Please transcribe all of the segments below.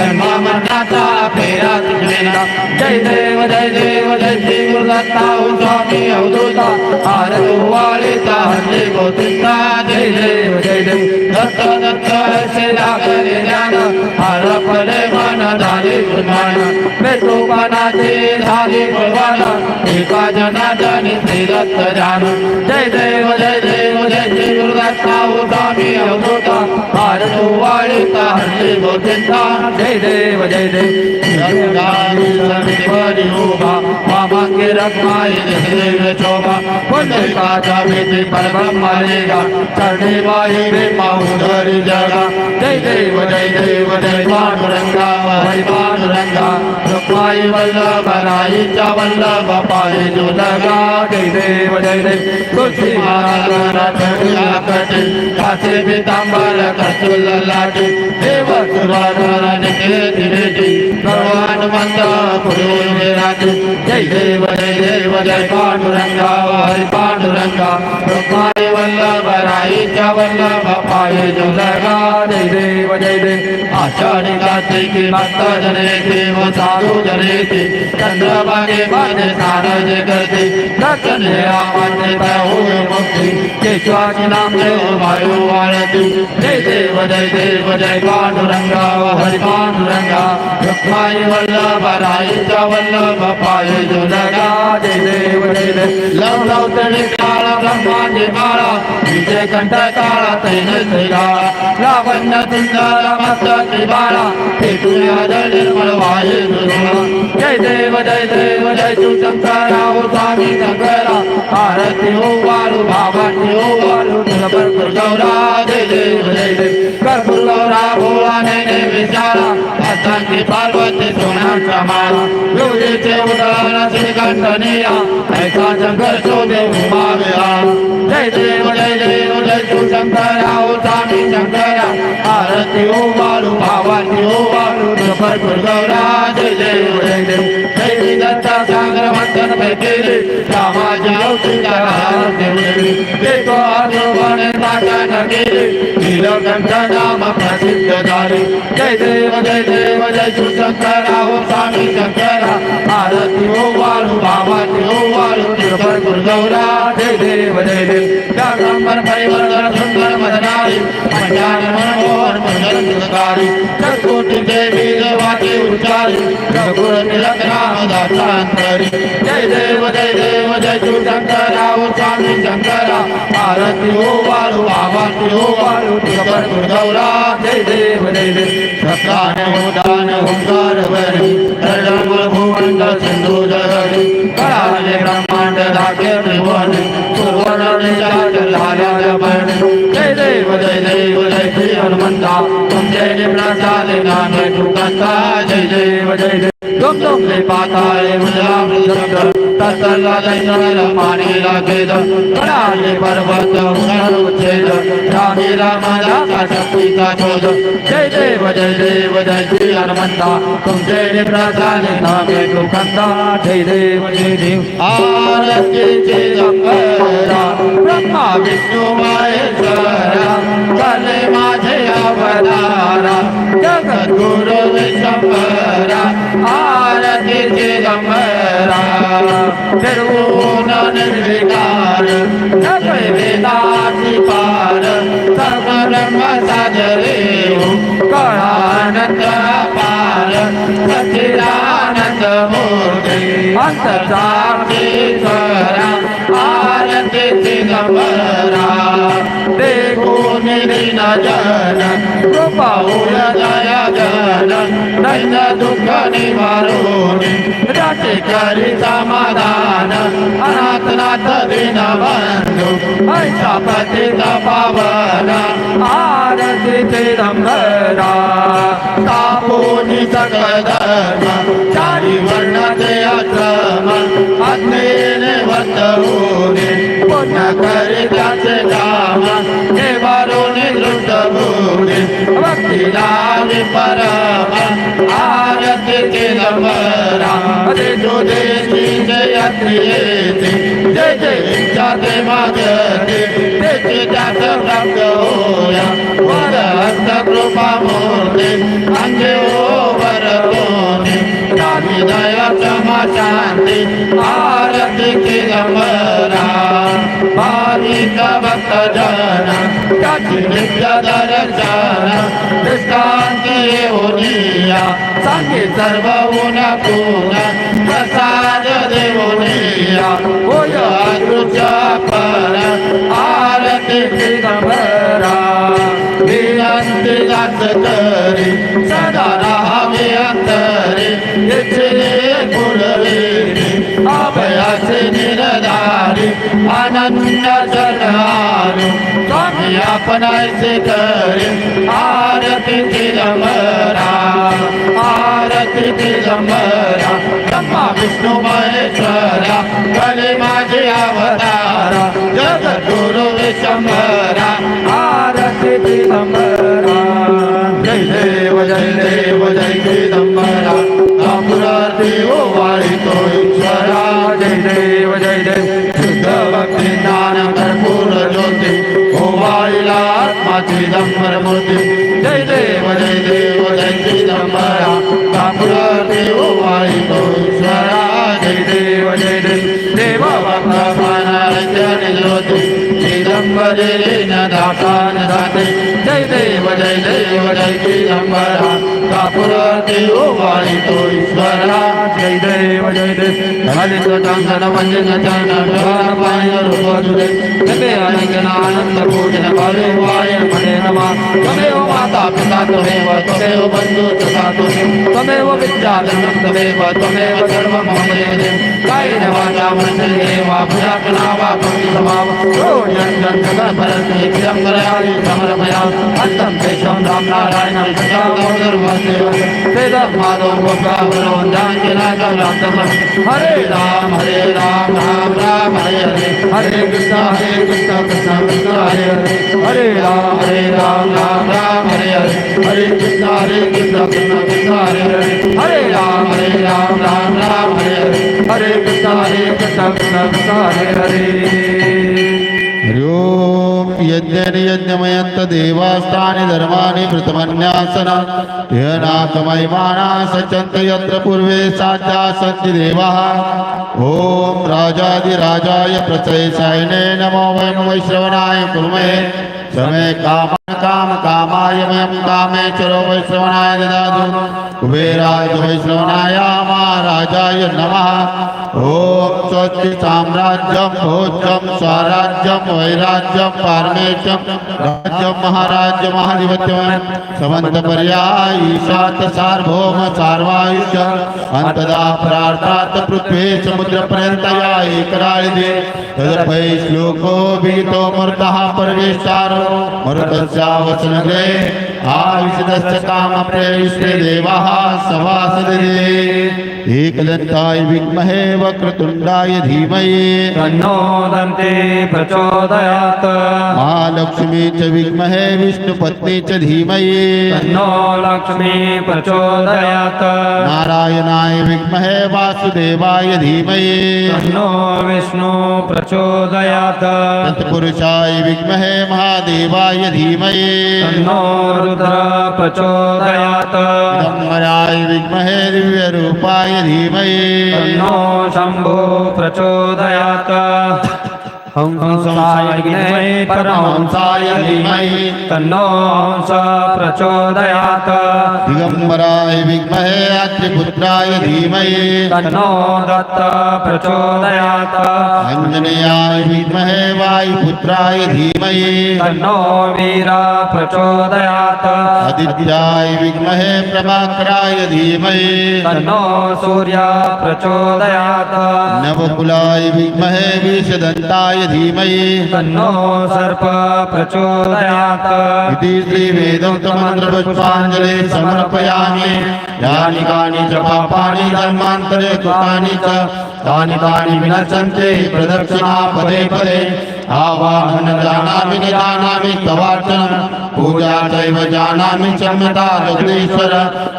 ब्रह्मा मनाचा फेरात गेला जय देव जय देव जय देव दत्ता स्वामी अवधूता. आरव वाळीचा हल्ले गोतिता जय देव जय देव. दत्त दत्त असे लागले ज्ञान. हरपले मन झाले गुणवान बेतोपानाचे झाले गुणवान एका जनाजनी श्री दत्त जान. जय देव जय देव जय देव दत्ता स्वामी अवधूता. वाळता जय देव जय देव. परियोगा रत्नाई देव शोभा पुण्यकाचा भीती परब्रह्मलेगा जगा जय देव जय देव जय पांडुरंगा पांडुरंगा रुक्माई वल्लभ राईचा वल्लभ जय देव जय देव तुलसी कासे पितांबर कस्तुल लाटे देव भगवान मंद पुरुष ஜெய் தேவரே தேவரே பாண்டுரங்கா பாண்டுரங்கா. जय वल्लभ राईचा वल्लभ पाये जो लगा जय देव जय देव। आषाढी कार्तिकी भक्त जने देव साधू जने ते चंद्रभागे माझे सारज करते। दर्शने आमाने हुए मुक्ती। केशवाची नाम देव वायू वाळती जय देव जय देव, जय पांडुरंगा, हरि पांडुरंगा। रुक्माई वल्लभ राईचा वल्लभ पाये जो लगा जय देव जय देव। लव लव तळे काळा ब्रह्मांडे काळा विजय कंठ काळा तैन काळा लावण्य सुंदर मस्त त्रिबाळा हे तुझ्या निर्मळ वाये जय देव जय देव जय तू शंकरा हो स्वामी शंकरा आरती हो वाळू भावाची हो वाळू कर्पूर गौरा जय देव जय देव कर्पूर गौरा भोळा नेने विचारा भक्तांची पार्वती सोन्याचा माळा विवरीचे उदाहरण श्रीकंठनिया ऐसा शंकर शोभे उमाव्या जय देव जय देव जय तू शंकरा स्वामी शंकरा। आरती हो वाळू भावाची हो वाळू कर्पूर गौरा जय जय देव जय श्री दत्ता सागर, मंथन भेटेले रामाची अवतार देवले देतो आजोबाने माता न गेले नीलकंठ नाम प्रसिद्ध झाले जय देव जय देव, जय शिवशंकरा हो स्वामी शंकरा। आरती हो वाळू भावाची हो वाळू जय देव जय देव परिवर्तन सुंदर मदनारी पंजान मनोहर मंगल देवी उच्चारी रघुर तिलक राम दासांतरी जय देव जय देव जय स्वामी शंकरा आरती हो वाळू आवाती हो वाळू कर्पूर गौरा जय देव जय देव सकान उदान ओंकार वरी धरणमुळ भुवंड सिंधू जगरी कराले ब्रह्मांड धाके त्रिभुवन सुवर्ण निजात लाल्या बरणी जय देव जय देव जय श्री हनुमंता तुमचे निम्नाचाले नामे तुकंता जय देव जय देव तुम तुम ले पाताय उजला मृदंग तत्तला दैनल पाणी लागेद कडाले पर्वत उन्नर उच्छेद रामी रामाला का शक्तीचा जय देव जय देव जय हनुमंता तुमचे निम्नाचाले नामे तुकंता जय देव जय देव। आरतीचे गंगरा ब्रह्मा विष्णू महेश्वरा कले माझे अवतारा, जगद्गुरु विश्वंभरा आरतीचे गंभरा निर्गुण निर्विकार सगळे वेदाची पार सर्व मूर्ती अंतचामेश्वरा आरती दिगंबरा देखून दिन जन कृपा दया जन दैन दुःख निवारून राचे करी समाधान अनाथनाथ दिन बंधू ऐसा पतित पावन आरती चिदंबरा तापोनी सकल चारी वर्णाचे আল্লাহর কাছে যাওয়া এবার অনেক লুটবুরে ভক্তিলাল পরমা, আরত কে রে জোরে জয়ত্রিয়েতে জয় জয় জাতে মাগতে দেখে জাত রঙ্গ হোয়া বরত কৃপা মোরে আঙ্গে ও বরকোনে জানি দয়া চমা শান্তি, আরত কে मालिका भक्त जाना काची विद्या दर्जाना दृष्टांती ओनिया सांगे सर्व उना कोना प्रसाद देवनिया होय अग्रुचा पर आरती दिगंबरा विनंती जात तरी सदा राहावे अंतरी आनंद अनन्य जनारू स्वामी आपणाचे करे आरती तिलमरा. आरती तिलमरा ब्रह्मा विष्णू महेश्वरा कले माझे अवतारा जगद्गुरु विशंभरा जय दीन दासान दाते. जय देव जय देव जय की अंबरा. कापुराती ओवाळी तोई. माता पिता, तमेव तमेव बंधु तथा तमेव विद्या धर्मं, तमेव तमेव सर्वं मम देव कायेन वाचा मनसेन वा वा भक्तिसमाव रोजन जगत् भरते प्रियं करयामि समर्पया अन्तं तेषां राम नारायणं सदा मोदर्वसेव वेदमादो गोपावनो जानकिनाकलान्तम हरे राम हरे राम राम राम हरे हरे हरे कृष्ण हरे कृष्ण कृष्ण कृष्ण हरे हरे हरे राम हरे राम राम राम हरे हरे हरे कृष्ण हरे कृष्ण कृष्ण कृष्ण हरे हरे हरे राम हरे राम राम राम हरे हरे हरे कृष्ण हरे कृष्ण कृष्ण कृष्ण हरे हरे हरिओम यज्ञनि यज्ञमयंत देवास्तानि धर्माणि मृतमन्यासन यनाकमयमाना सचन्त यत्र पूर्वे साध्या सन्ति देवाः। ॐ राजाधिराजाय प्रचयसायिने नमो वयं वैश्रवणाय कुर्महे। समे काम काम कामाय वयं कामेश्वरो वैश्रवणाय ददातु। कुबेराय वैश्रवणाय महाराजाय नमः। ॐ स्वस्ति साम्राज्यं भोज्यं, स्वराज्यं, वैराज्यं पारमेशं राज्यं, महाराज्य महाधिपत्यं समन्तपर्याय ईशात सार्वभौम सार्वायुष्य अन्तदा प्रार्थात् पृथ्वी समुद्रपर्यन्तया एकराळिदे। तदपै श्लोको भीतो मृतः परमेश्चारो मृतस्यावसनग्रे आविशदस्य कामप्रेष्टे देवाः सवासदे एकदन्ताय विद्महे वक्रतुण्डाय धीमहि तन्नो दन्ते प्रचोदयात्। महालक्ष्मी च विद्महे विष्णुपत्नी च धीमहि तन्नो लक्ष्मी प्रचोदयात्। नारायणाय विद्महे वासुदेवाय धीमहि तन्नो विष्णु प्रचोदयात्। तत्पुरुषाय विद्महे महादेवाय धीमहि तन्नो रुद्र प्रचोदयात्। दिगम्बराय विद्महे दिव्यरूपाय धीमहि तन्नो शम्भो प्रचोदयात्। हंसाय विद्महे परमहंसाय धीमहि तन्नो हंस प्रचोदयात्। दिगंबराय विद्महे अत्रिपुत्राय धीमहि तन्नो दत्त प्रचोदयात्। अंजनेयाय विद्महे वायुपुत्राय धीमहि तन्नो वीर प्रचोदयात्। आदित्याय विद्महे प्रभाकराय धीमहि तन्नो सूर्य प्रचोदयात्। नवकुलाय विद्महे विषदन्ताय धीमहि। तन्नो सर्प प्रचोदयात् इति श्रीवेदोक्तमन्त्रपुष्पाञ्जलि समर्पयामि। यानि कानि च पापानि धर्मान्तरे कृतानि च तानि तानि विनश्यन्ते प्रदक्षिणा पदे पदे। आवाहन जानामि न जानामि तवार्चनं पूजा चैव जानामि क्षम्यता जगदीश्वर।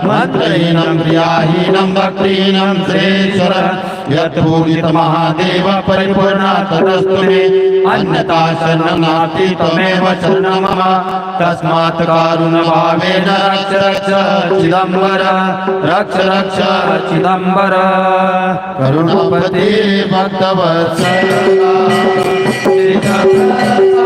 मन्त्रहीनं क्रियाहीनं भक्तिहीनं श्रेश्वर यत् पूजित महादेव परिपूर्ण ततस्तु मे। अन्यथा शरणं नास्ति त्वमेव शरणं मम तस्मात् कारुणभावेन रक्ष रक्ष चिदम्बर। रक्ष रक्ष चिदम्बर। करुणपते औदुंबर Thank you.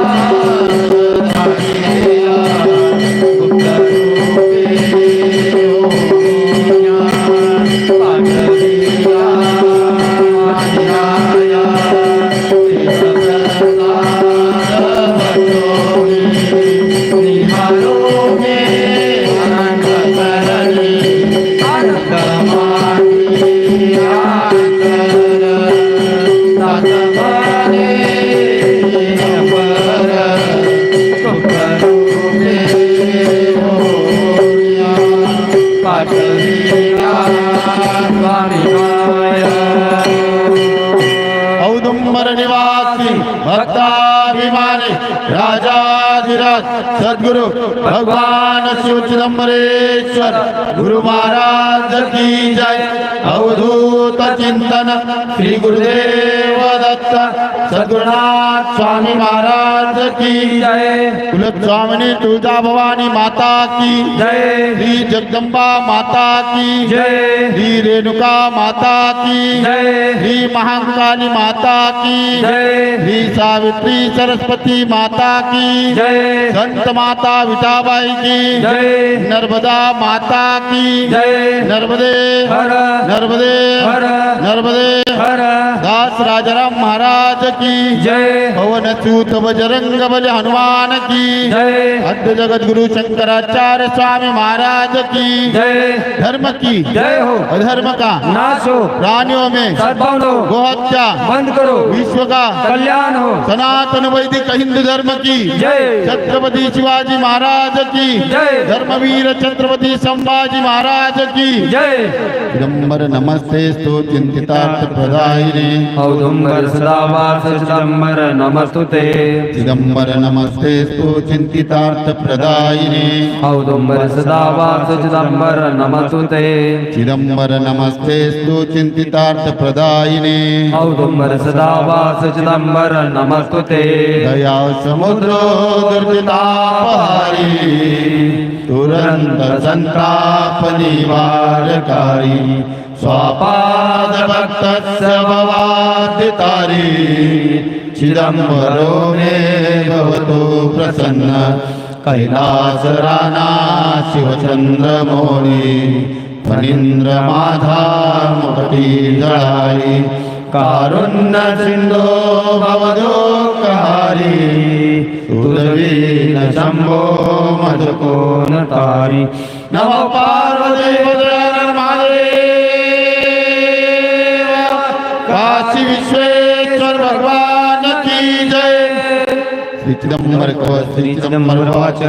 સદગુરુ ભગવાન શિવ ચિદમ્બરેશ્વર ગુરુ મહારાજ કી જય અવધૂત अवधूत चिंतन श्री गुरुदेव दत्त सद्गुरुनाथ स्वामी महाराज की जय। कुलत स्वामिनी तुळजा भवानी माता की जय। श्री जगदंबा माता की जय। श्री रेणुका माता की जय। श्री महाकाली माता की जय। श्री सावित्री सरस्वती माता की जय। संत माता विठाबाई की जय। नर्मदा माता की जय। नर्मदे नर्मदे नर्मदे हर दास राजाराम महाराज की जय। पवन सूत बजरंग बल हनुमान की जय। अद्य जगत गुरु शंकराचार्य स्वामी महाराज की जय। धर्म की जय हो। अधर्म का नाश हो। प्राणियों में सद्भाव हो। गोहत्या बंद करो। विश्व का कल्याण हो। सनातन वैदिक हिंदू धर्म की जय। छत्रपति शिवाजी महाराज की जय। धर्मवीर छत्रपति संभाजी महाराज की जय। नमस्ते ತು ಚಿಂತಿತಾರ್ಥ ಪ್ರದಾಯಿನಿ. ಹೌದುಂಬರ ಸದಾವಾಸ ಚಿದಂಬರ ನಮಸ್ತುತೆ. ಚಿದಂಬರ ನಮಸ್ತೆ ತು ಚಿಂತಿತಾರ್ಥ ಪ್ರದಾಯಿನಿ. ಹೌದುಂಬರ ಸದಾವಾಸ ಚಿದಂಬರ ನಮಸ್ತುತೆ. ಚಿದಂಬರ ನಮಸ್ತೆ ತು ಚಿಂತಿತಾರ್ಥ ಪ್ರದಾಯಿನಿ. ಹೌದುಂಬರ ಸದಾವಾಸ ಚಿದಂಬರ ನಮಸ್ತುತೆ. ದಯಾ ಸಮುದ್ರ ದುರ್ಜಿತಾಪಹಾರಿ. ತುರಂತ ಸಂತಾಪ ನಿವಾರಕಾರಿ. स्वापादभक्तस्य भवादितारी चिदम्बरो मे भवतु प्रसन्न। कैलासराना शिवचन्द्रमौली। फणीन्द्रमाधामुपटी जलायि कारुण्यसिन्धो भवदोकारी सुरवीन शम्भो मधुको नतारि नमो पार्वती કાશી વિશ્વેશ્વર ભગવાન કી જય. શ્રી ચિદમ્બર કો શ્રી ચિદમ્બર વાચ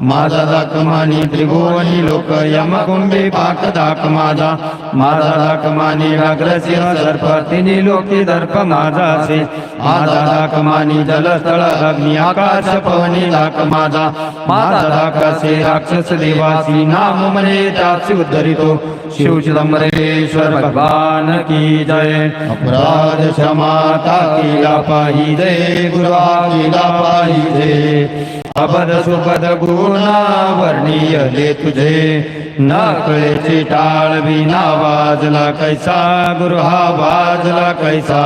माझा दाक मानी त्रिभुवनी लोक यम कुंभे पाक दाक माझा. माझा दाक मानी व्याघ्रसिंह सर्प तिन्ही लोकी दर्प माझा असे माझा दाक जलस्थळ अग्नी आकाश पवनी दाक माझा. माझा दाक असे राक्षस देवासी नाम म्हणे त्याचे उद्धरितो. शिव चिदंबरेश्वर भगवान की जय. अपराध क्षमाता केला पाहिजे गुरुवा केला दे अबद सुपद गुणा वर्णीयले तुझे। न कले टाळ विना वाजला कैसा, गुरु हा वाजला कैसा।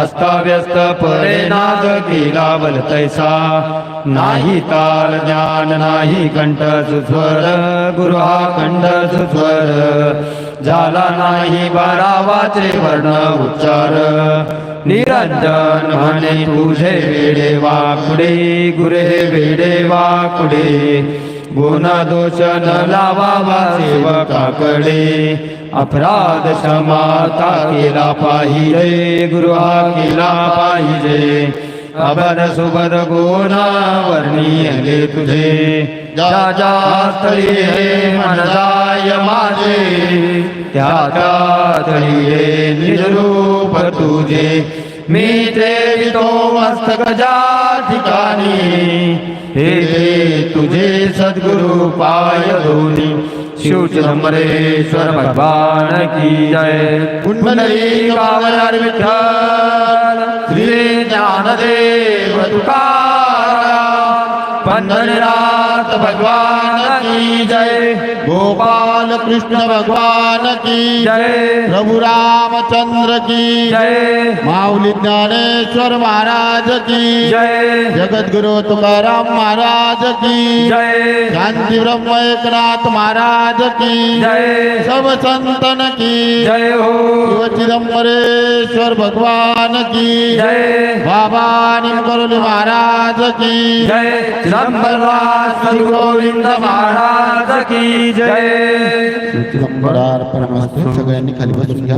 अस्ताव्यस्त परे नाद केला बल तैसा. नाही ताल ज्ञान नाही कंठ सुस्वर. गुरु हा कंठ सुस्वर. झाला नाही बारावाचे वर्ण उच्चार. निरंजन म्हणे तुझे वेडे वाकुडे गुरे वेडे वाकुडे गुण दोष न लावावा सेवकाकडे अपराध क्षमाता केला पाहिजे गृहा केला पाहिजे। अबद गोना वर्णी वर्णियले तुझे। ज्या स्थळी हे मनदाय माझे। त्या त्या स्थळी हे निजरूप तुझे। मी ते तो मस्तक ज्या हे तुझे सदगुरु पाय धोनी शिव भगवान की जय कुंडली ज्ञानदेव तुकाराम पंढरीनाथ भगवान की जय। गोपाल कृष्ण भगवान की जय। प्रभु रामचंद्र की जय। माऊली ज्ञानेश्वर महाराज की जय। जगद्गुरु तुकाराम महाराज की जय। शांति ब्रह्म एकनाथ महाराज की जय। सब संतन की जय हो। शिव चिदंबरेश्वर भगवान की जय। बाबा निमकरोली महाराज की जय। श्री गोविंद महाराज की जय। सगळ्यांनी खाली बसून घ्या।